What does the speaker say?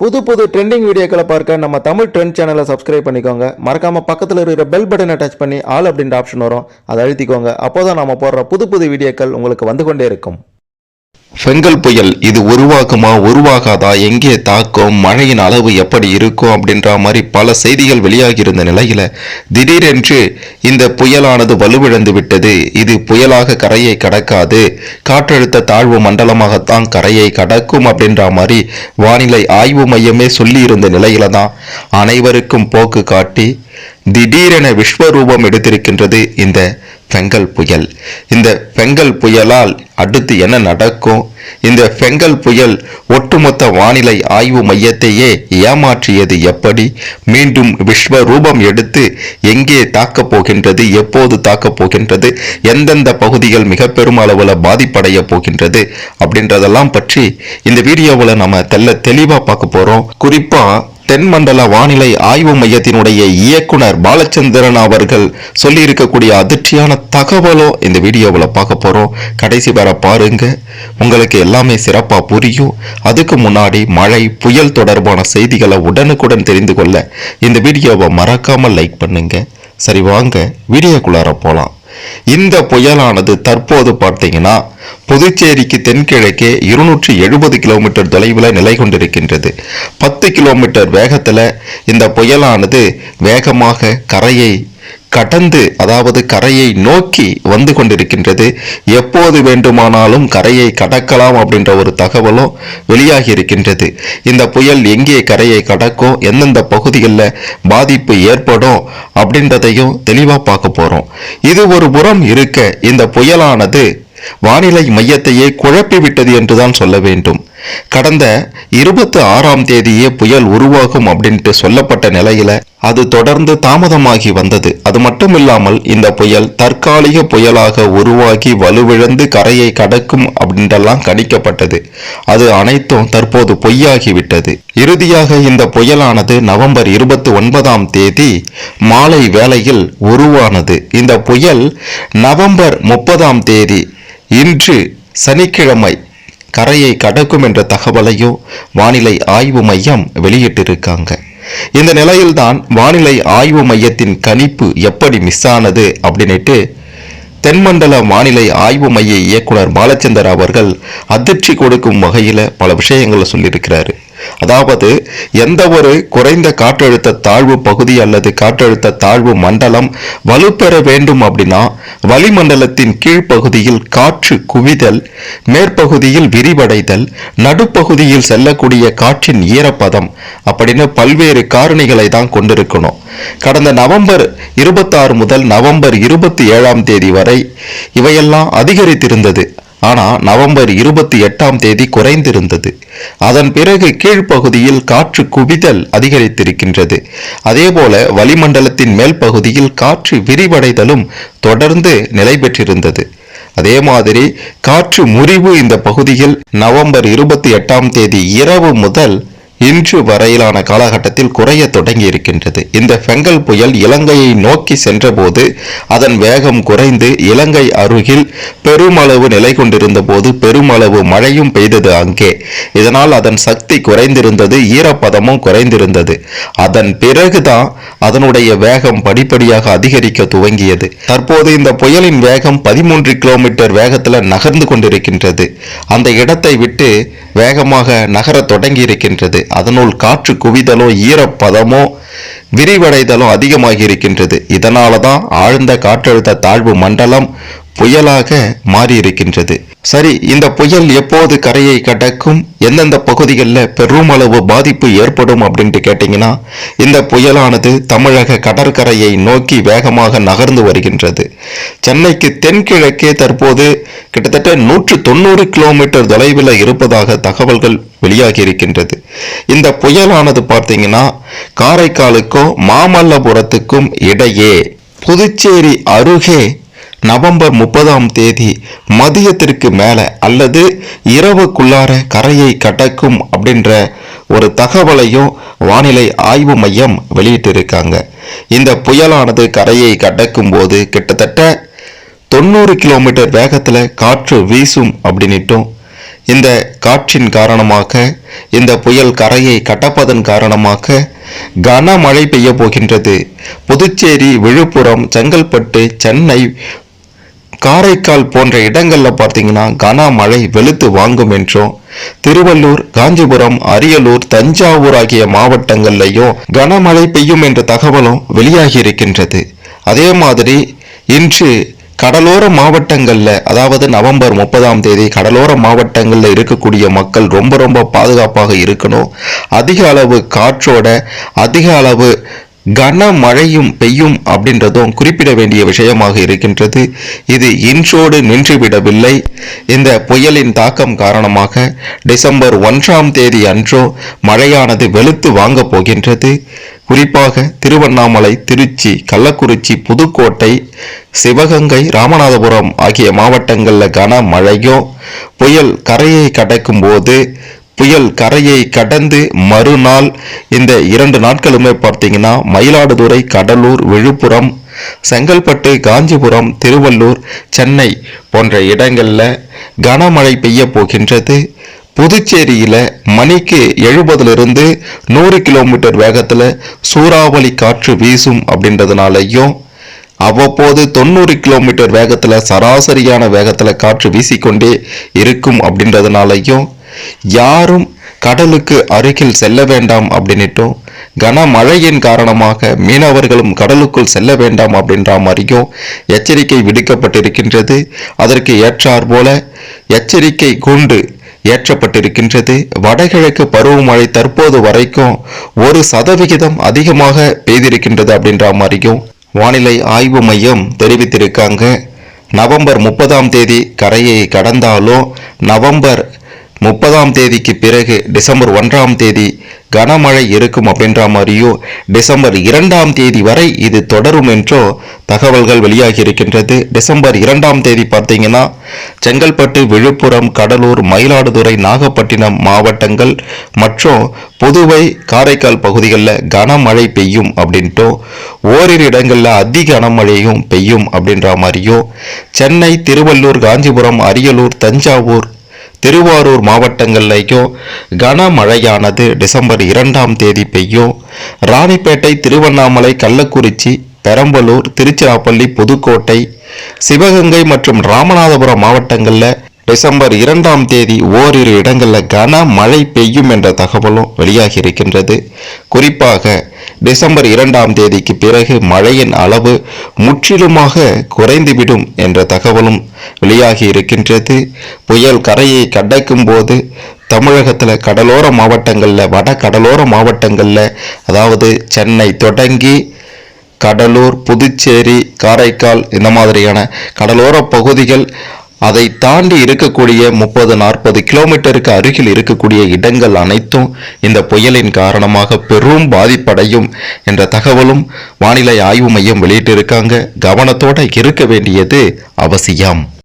புது புது ட்ரெண்டிங் வீடியோக்களை பார்க்க நம்ம தமிழ் ட்ரெண்ட் சேனலை சப்ஸ்கிரைப் பண்ணிக்கோங்க. மறக்காமல் பக்கத்தில் இருக்கிற பெல் பட்டனை டச் பண்ணி ஆல் அப்படின்ற ஆப்ஷன் வரும். அதை அழுத்திக்கோங்க. அப்போதான் நம்ம போடுற புது புது வீடியோக்கள் உங்களுக்கு வந்து கொண்டே இருக்கும். ஃபெங்கல் புயல் இது உருவாகுமா உருவாகாதா எங்கே தாக்கும் மழையின் அளவு எப்படி இருக்கும் அப்படின்ற மாதிரி பல செய்திகள் வெளியாகி இருந்த நிலையில திடீரென்று இந்த புயலானது வலுவிழந்து விட்டது. இது புயலாக கரையை கடக்காது. காற்றழுத்த தாழ்வு மண்டலமாகத்தான் கரையை கடக்கும் அப்படின்ற மாதிரி வானிலை ஆய்வு மையமே சொல்லியிருந்த நிலையில தான் அனைவருக்கும் போக்கு காட்டி திடீரென விஸ்வரூபம் எடுத்திருக்கின்றது இந்த பெங்கல் புயல். இந்த பெங்கல் புயலால் அடுத்து என்ன நடக்கும்? இந்த பெங்கல் புயல் ஒட்டுமொத்த வானிலை ஆய்வு மையத்தையே ஏமாற்றியது எப்படி? மீண்டும் விஸ்வரூபம் எடுத்து எங்கே தாக்கப் போகின்றது எப்போது தாக்கப் போகின்றது எந்தெந்த பகுதிகள் மிக பெரும் அளவில் பாதிப்படைய போகின்றது அப்படின்றதெல்லாம் பற்றி இந்த வீடியோவில் நம்ம தெல்ல தெளிவாக பார்க்க போகிறோம் குறிப்பாக தென்மண்டல வானிலை ஆய்வு மையத்தினுடைய இயக்குனர் பாலச்சந்திரன் அவர்கள் சொல்லியிருக்கக்கூடிய அதிர்ச்சியான தகவலும் இந்த வீடியோவில் பார்க்க போகிறோம் கடைசி வர பாருங்க. உங்களுக்கு எல்லாமே சிறப்பாக புரியும். அதுக்கு முன்னாடி மழை புயல் தொடர்பான செய்திகளை உடனுக்குடன் தெரிந்து கொள்ள இந்த வீடியோவை மறக்காமல் லைக் பண்ணுங்க. சரி வாங்க. வீடியோக்குள்ளார போகலாம் இந்த புயலானது தற்போது பார்த்தீங்கன்னா புதுச்சேரிக்கு தென்கிழக்கே இருநூற்றி எழுபது கிலோமீட்டர் தொலைவில் நிலை கொண்டிருக்கின்றது. பத்து கிலோமீட்டர் வேகத்தில் இந்த புயலானது வேகமாக கரையை கடந்து அதாவது கரையை நோக்கி வந்து கொண்டிருக்கின்றது. எப்போது வேண்டுமானாலும் கரையை கடக்கலாம் அப்படின்ற ஒரு தகவலும் வெளியாகி இருக்கின்றது. இந்த புயல் எங்கே கரையை கடக்கும் எந்தெந்த பகுதிகளில் பாதிப்பு ஏற்படும் அப்படின்றதையும் தெளிவாக பார்க்க போகிறோம் இது ஒரு புறம் இருக்க இந்த புயலானது வானிலை மையத்தையே குழப்பிவிட்டது என்றுதான் சொல்ல வேண்டும். கடந்த இருபத்தி ஆறாம் தேதியே புயல் உருவாகும் அப்படின்ட்டு சொல்லப்பட்ட நிலையில அது தொடர்ந்து தாமதமாகி வந்தது. அது மட்டும் இல்லாமல் இந்த புயல் தற்காலிக புயலாக உருவாகி வலுவிழந்து கரையை கடக்கும் அப்படின்றெல்லாம் கணிக்கப்பட்டது. அது அனைத்தும் தற்போது பொய்யாகிவிட்டது. இறுதியாக இந்த புயலானது நவம்பர் இருபத்தி ஒன்பதாம் தேதி மாலை வேளையில் உருவானது. இந்த புயல் நவம்பர் முப்பதாம் தேதி இன்று சனிக்கிழமை கரையை கடக்கும் என்ற தகவலையும் வானிலை ஆய்வு மையம் வெளியிட்டிருக்காங்க. இந்த நிலையில்தான் வானிலை ஆய்வு மையத்தின் கணிப்பு எப்படி மிஸ் ஆனது அப்படின்ட்டு தென்மண்டல வானிலை ஆய்வு மைய இயக்குனர் பாலச்சந்தர் அவர்கள் அதிர்ச்சி கொடுக்கும் வகையில் பல விஷயங்களை சொல்லியிருக்கிறாரு. அதாவது எந்த ஒரு குறைந்த காற்றழுத்த தாழ்வு பகுதி அல்லது காற்றழுத்த தாழ்வு மண்டலம் வலுப்பெற வேண்டும் அப்படின்னா வளிமண்டலத்தின் கீழ்ப்பகுதியில் காற்று குவிதல் மேற்பகுதியில் விரிவடைதல் நடுப்பகுதியில் செல்லக்கூடிய காற்றின் ஈரப்பதம் அப்படின்னு பல்வேறு காரணிகளை தான் கொண்டிருக்கணும். கடந்த நவம்பர் இருபத்தாறு முதல் நவம்பர் இருபத்தி ஏழாம் தேதி வரை இவையெல்லாம் அதிகரித்திருந்தது. ஆனால் நவம்பர் இருபத்தி எட்டாம் தேதி குறைந்திருந்தது. அதன் பிறகு கீழ்ப்பகுதியில் காற்று குவிதல் அதிகரித்திருக்கின்றது. அதேபோல வளிமண்டலத்தின் மேல் பகுதியில் காற்று விரிவடைதலும் தொடர்ந்து நிலை பெற்றிருந்தது. அதே மாதிரி காற்று முறிவு இந்த பகுதியில் நவம்பர் இருபத்தி எட்டாம் தேதி இரவு முதல் இன்று வரையிலான காலகட்டத்தில் குறைய தொடங்கி இருக்கின்றது இந்த பெங்கல் புயல் இலங்கையை நோக்கி சென்றபோது அதன் வேகம் குறைந்து இலங்கை அருகில் பெருமளவு நிலை கொண்டிருந்த போது பெருமளவு மழையும் பெய்தது அங்கே. இதனால் அதன் சக்தி குறைந்திருந்தது ஈரப்பதமும் குறைந்திருந்தது. அதன் பிறகுதான் அதனுடைய வேகம் படிப்படியாக அதிகரிக்க துவங்கியது. தற்போது இந்த புயலின் வேகம் பதிமூன்று கிலோமீட்டர் வேகத்தில் நகர்ந்து கொண்டிருக்கின்றது. அந்த இடத்தை விட்டு வேகமாக நகர தொடங்கி இருக்கின்றது அதனுள் காற்று குவிதலோ ஈரப்பதமோ விரிவடைதலோ அதிகமாகி இருக்கின்றது இதனால தான் ஆழ்ந்த காற்றழுத்த தாழ்வு மண்டலம் புயலாக மாறியிருக்கின்றது. சரி இந்த புயல் எப்போது கரையை கடக்கும்? எந்தெந்த பகுதிகளில் பெருமளவு பாதிப்பு ஏற்படும் அப்படின்ட்டு கேட்டிங்கன்னா இந்த புயலானது தமிழக கடற்கரையை நோக்கி வேகமாக நகர்ந்து வருகின்றது. சென்னைக்கு தென்கிழக்கே தற்போது கிட்டத்தட்ட நூற்று தொண்ணூறு கிலோமீட்டர் தொலைவில் இருப்பதாக தகவல்கள் வெளியாகி இருக்கின்றது. இந்த புயலானது பார்த்தீங்கன்னா காரைக்காலுக்கும் மாமல்லபுரத்துக்கும் இடையே புதுச்சேரி அருகே நவம்பர் முப்பதாம் தேதி மதியத்திற்கு மேலே அல்லது இரவுக்குள்ளார கரையை கடக்கும் அப்படின்ற ஒரு தகவலையும் வானிலை ஆய்வு மையம் வெளியிட்டிருக்காங்க. இந்த புயலானது கரையை கடக்கும் போது கிட்டத்தட்ட தொண்ணூறு கிலோமீட்டர் வேகத்தில் காற்று வீசும் அப்படின்னுட்டும் இந்த காற்றின் காரணமாக இந்த புயல் கரையை கடப்பதன் காரணமாக கனமழை பெய்ய போகின்றது. புதுச்சேரி விழுப்புரம் செங்கல்பட்டு சென்னை காரைக்கால் போன்ற இடங்களில் பார்த்தீங்கன்னா கனமழை வெளுத்து வாங்கும் என்றும் திருவள்ளூர் காஞ்சிபுரம் அரியலூர் தஞ்சாவூர் ஆகிய மாவட்டங்கள்லையும் கனமழை பெய்யும் என்ற தகவலும் வெளியாகி இருக்கின்றது. அதே மாதிரி இன்று கடலோர மாவட்டங்களில் அதாவது நவம்பர் முப்பதாம் தேதி கடலோர மாவட்டங்களில் இருக்கக்கூடிய மக்கள் ரொம்ப ரொம்ப பாதுகாப்பாக இருக்கணும். அதிக அளவு காற்றோட அதிக அளவு கனமழையும் பெய்யும் அப்படின்றதும் குறிப்பிட வேண்டிய விஷயமாக இருக்கின்றது. இது இன்றோடு நின்றுவிடவில்லை. இந்த புயலின் தாக்கம் காரணமாக டிசம்பர் ஒன்றாம் தேதி அன்றோ மழையானது வெளுத்து வாங்கப் போகின்றது. குறிப்பாக திருவண்ணாமலை திருச்சி கள்ளக்குறிச்சி புதுக்கோட்டை சிவகங்கை ராமநாதபுரம் ஆகிய மாவட்டங்களில் கனமழையும் புயல் கரையை கடக்கும் போது புயல் கரையை கடந்து மறுநாள் இந்த இரண்டு நாட்களுமே பார்த்தீங்கன்னா மயிலாடுதுறை கடலூர் விழுப்புரம் செங்கல்பட்டு காஞ்சிபுரம் திருவள்ளூர் சென்னை போன்ற இடங்களில் கனமழை பெய்ய போகின்றது. புதுச்சேரியில் மணிக்கு எழுபதுலேருந்து நூறு கிலோமீட்டர் வேகத்தில் சூறாவளி காற்று வீசும் அப்படின்றதுனாலையும் அவ்வப்போது தொண்ணூறு கிலோமீட்டர் வேகத்தில் சராசரியான வேகத்தில் காற்று வீசிக்கொண்டே இருக்கும் அப்படின்றதுனாலையும் யாரும் கடலுக்கு அருகில் செல்ல வேண்டாம் அப்படின்னுட்டும் கனமழையின் காரணமாக மீனவர்களும் கடலுக்குள் செல்ல வேண்டாம் அப்படின்ற மாதிரியும் எச்சரிக்கை விடுக்கப்பட்டிருக்கின்றது. அதற்கு ஏற்றார் போல எச்சரிக்கை கூண்டு ஏற்றப்பட்டிருக்கின்றது. வடகிழக்கு பருவமழை தற்போது வரைக்கும் ஒரு சதவிகிதம் அதிகமாக பெய்திருக்கின்றது அப்படின்ற மாதிரியும் வானிலை ஆய்வு மையம் தெரிவித்திருக்காங்க. நவம்பர் முப்பதாம் தேதி கரையை கடந்தாலும் நவம்பர் முப்பதாம் தேதிக்கு பிறகு டிசம்பர் ஒன்றாம் தேதி கனமழை இருக்கும் அப்படின்ற மாதிரியோ டிசம்பர் இரண்டாம் தேதி வரை இது தொடரும் என்றோ தகவல்கள் வெளியாகி இருக்கின்றது. டிசம்பர் இரண்டாம் தேதி பார்த்தீங்கன்னா செங்கல்பட்டு விழுப்புரம் கடலூர் மயிலாடுதுறை நாகப்பட்டினம் மாவட்டங்கள் மற்றும் புதுவை காரைக்கால் பகுதிகளில் கனமழை பெய்யும் அப்படின்ட்டோ ஓரிரு இடங்களில் அதி கனமழையும் பெய்யும் அப்படின்ற மாதிரியோ சென்னை திருவள்ளூர் காஞ்சிபுரம் அரியலூர் தஞ்சாவூர் திருவாரூர் மாவட்டங்கள்லையும் கனமழையானது டிசம்பர் இரண்டாம் தேதி பெய்யும் ராணிப்பேட்டை திருவண்ணாமலை கள்ளக்குறிச்சி பெரம்பலூர் திருச்சிராப்பள்ளி புதுக்கோட்டை சிவகங்கை மற்றும் ராமநாதபுரம் மாவட்டங்களில் டிசம்பர் இரண்டாம் தேதி ஓரிரு இடங்களில் கனமழை பெய்யும் என்ற தகவலும் வெளியாகி இருக்கின்றது. குறிப்பாக டிசம்பர் இரண்டாம் தேதிக்கு பிறகு மழையின் அளவு முற்றிலுமாக குறைந்துவிடும் என்ற தகவலும் வெளியாகி இருக்கின்றது. புயல் கரையை கடக்கும் போது தமிழகத்தில் கடலோர மாவட்டங்களில் வட கடலோர மாவட்டங்களில் அதாவது சென்னை தொடங்கி கடலூர் புதுச்சேரி காரைக்கால் இந்த மாதிரியான கடலோர பகுதிகள் அதை தாண்டி இருக்கக்கூடிய முப்பது நாற்பது கிலோமீட்டருக்கு அருகில் இருக்கக்கூடிய இடங்கள் அனைத்தும் இந்த புயலின் காரணமாக பெரும் பாதிப்படையும் என்ற தகவலும் வானிலை ஆய்வு மையம் வெளியிட்டிருக்காங்க. கவனத்தோட இருக்க வேண்டியது அவசியம்.